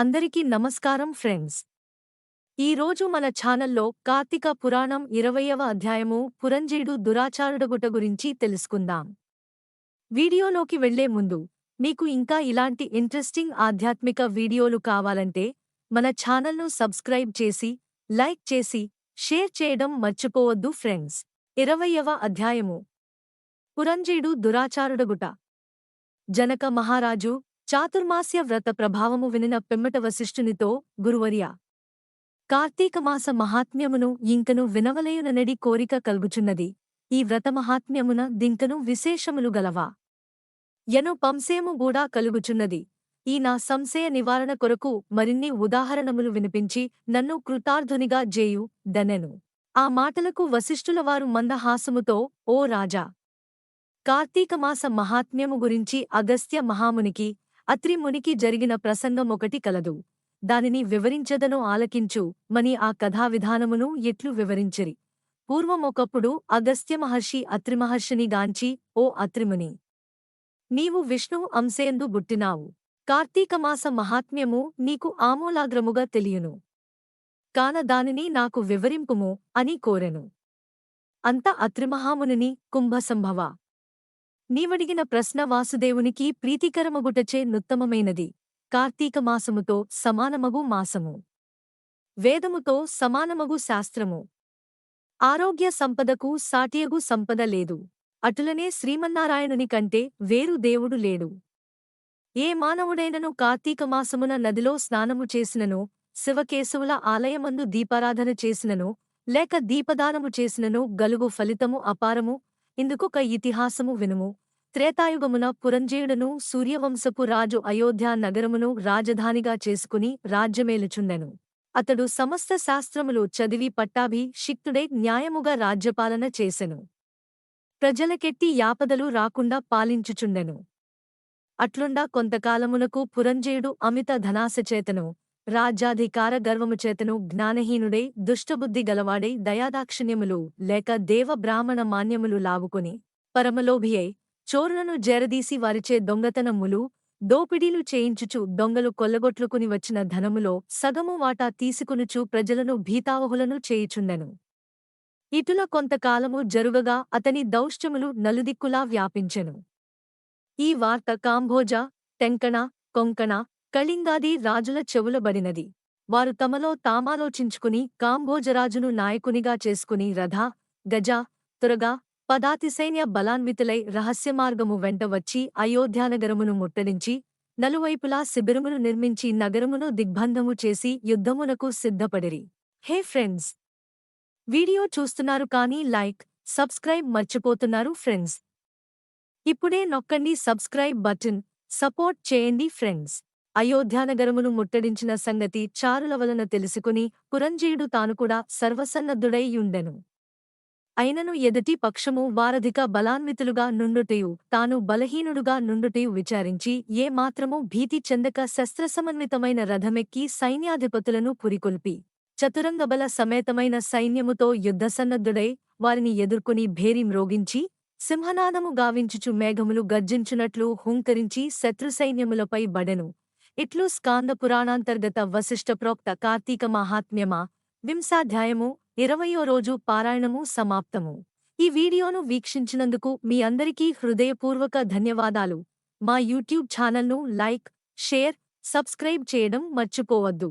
అందరికీ నమస్కారం ఫ్రెండ్స్. ఈరోజు మన ఛానల్లో కార్తీక పురాణం ఇరవయవ అధ్యాయము పురంజీడు దురాచారుడగుట గురించి తెలుసుకుందాం. వీడియోలోకి వెళ్ళే ముందు మీకు ఇంకా ఇలాంటి ఇంట్రెస్టింగ్ ఆధ్యాత్మిక వీడియోలు కావాలంటే మన ఛానల్ను సబ్స్క్రైబ్ చేసి లైక్ చేసి షేర్ చేయడం మర్చిపోవద్దు ఫ్రెండ్స్. ఇరవయవ అధ్యాయము పురంజీడు దురాచారుడగుట. జనక మహారాజు చాతుర్మాస్య వ్రత ప్రభావము వినిన పిమ్మట వశిష్ఠునితో గురువర్య కార్తీకమాస మహాత్మ్యమును ఇంకను వినవలయుననడి కోరిక కల్గుచున్నది. ఈ వ్రత మహాత్మ్యమున దింకను విశేషములు గలవా? ఎను పంసేము గూడా కలుగుచున్నది. ఈ నా సంశయ నివారణ కొరకు మరిన్ని ఉదాహరణములు వినిపించి నన్ను కృతార్థునిగా జేయు దనెను. ఆ మాటలకు వశిష్ఠులవారు మందహాసముతో ఓ రాజా! కార్తీకమాస మహాత్మ్యము గురించి అగస్త్య మహామునికి అత్రిమునికి జరిగిన ప్రసంగమొకటి కలదు. దానిని వివరించదను ఆలకించు మని ఆ కథావిధానమును ఎట్లు వివరించిరి. పూర్వమొకప్పుడు అగస్త్యమహర్షి అత్రిమహర్షిని గాంచి ఓ అత్రిముని! నీవు విష్ణువు అంశయందు బుట్టినావు కార్తీకమాస మహాత్మ్యము నీకు ఆమూలాగ్రముగా తెలియను. కాన దానిని నాకు వివరింపుము అని కోరెను. అంత అత్రిమహామునిని కుంభసంభవ! నీవడిగిన ప్రశ్న వాసుదేవునికి ప్రీతికరమగుటచే నుత్తమమైనది. కార్తీక మాసముతో సమానమగు మాసము. వేదముతో సమానమగు శాస్త్రము. ఆరోగ్య సంపదకు సాటియగు సంపద లేదు. అటులనే శ్రీమన్నారాయణుని కంటే వేరు దేవుడు లేడు. ఏ మానవుడైనను కార్తీక మాసమున నదిలో స్నానము చేసినను శివకేశవుల ఆలయమందు దీపారాధన చేసినను లేక దీపదానము చేసినను గలుగు ఫలితము అపారము? ఇందుకొక ఇతిహాసము వినుము. త్రేతాయుగమున పురంజేయుడను సూర్యవంశపు రాజు అయోధ్యా నగరమును రాజధానిగా చేసుకుని రాజ్యమేలుచుండెను. అతడు సమస్త శాస్త్రములు చదివి పట్టాభి షిక్తుడై న్యాయముగా రాజ్యపాలన చేసెను. ప్రజలకెట్టి యాపదలు రాకుండా పాలించుచుండెను. అట్లుండా కొంతకాలమునకు పురంజేయుడు అమిత ధనాశచేతను. రాజ్యాధికార గర్వముచేతను జ్ఞానహీనుడై దుష్టబుద్ధి గలవాడై దయాదాక్షిణ్యములు లేక దేవ బ్రాహ్మణ మాన్యములు లావుకొని పరమలోభియై చోరులను జెరదీసి వారిచే దొంగతనములు దోపిడీలు చేయించుచు దొంగలు కొల్లగొట్లుకుని వచ్చిన ధనములో సగము వాటా తీసుకునుచు ప్రజలను భీతావహులను చేయుచుండెను. ఇటుల కొంతకాలము జరుగగా అతని దౌష్ట్యములు నలుదిక్కులా వ్యాపించెను. ఈ వార్త కాంభోజ టెంకణ కొంకణ కళింగాది రాజుల చెవులబడినది వారు తమలో తామాలోచించుకుని కాంభోజరాజును నాయకునిగా చేసుకుని రథ గజ తురగా పదాతిసైన్య బలాన్వితులై రహస్యమార్గము వెంట వచ్చి అయోధ్యానగరమును ముట్టడించి నలువైపులా శిబిరమును నిర్మించి నగరమును దిగ్బంధము చేసి యుద్ధమునకు సిద్ధపడిరి. హే ఫ్రెండ్స్! వీడియో చూస్తున్నారు కానీ లైక్ సబ్స్క్రైబ్ మర్చిపోతున్నారు ఫ్రెండ్స్. ఇప్పుడే నొక్కండి సబ్స్క్రైబ్ బటన్. సపోర్ట్ చేయండి ఫ్రెండ్స్. అయోధ్యానగరమును ముట్టడించిన సంగతి చారుల వలన తెలుసుకుని పురంజీయుడు తానుకూడా సర్వసన్నద్ధుడైయుండెను. అయినను ఎదటి పక్షము వారధిక బలాన్వితులుగా నుండుటయు తాను బలహీనుడుగా నుండుటయు విచారించి ఏ భీతి చెందక శస్త్రసమన్వితమైన రథమెక్కి సైన్యాధిపతులను పురికొల్పి చతురంగబల సమేతమైన సైన్యముతో యుద్ధసన్నద్ధుడై వారిని ఎదుర్కొని భేరి మ్రోగించి సింహనాదము గావించుచు మేఘములు గర్జించునట్లు హుంకరించి శత్రుసైన్యములపై బడెను. ఇట్లు స్కాంద పురాణాంతర్గత వశిష్ఠ ప్రోక్త కార్తీక మహాత్మ్యమా. వింశాధ్యాయము ఇరవయో రోజు పారాయణము సమాప్తము. ఈ వీడియోను వీక్షించినందుకు మీ అందరికీ హృదయపూర్వక ధన్యవాదాలు. మా యూట్యూబ్ ఛానల్ను లైక్ షేర్ సబ్స్క్రైబ్ చేయడం మర్చిపోవద్దు.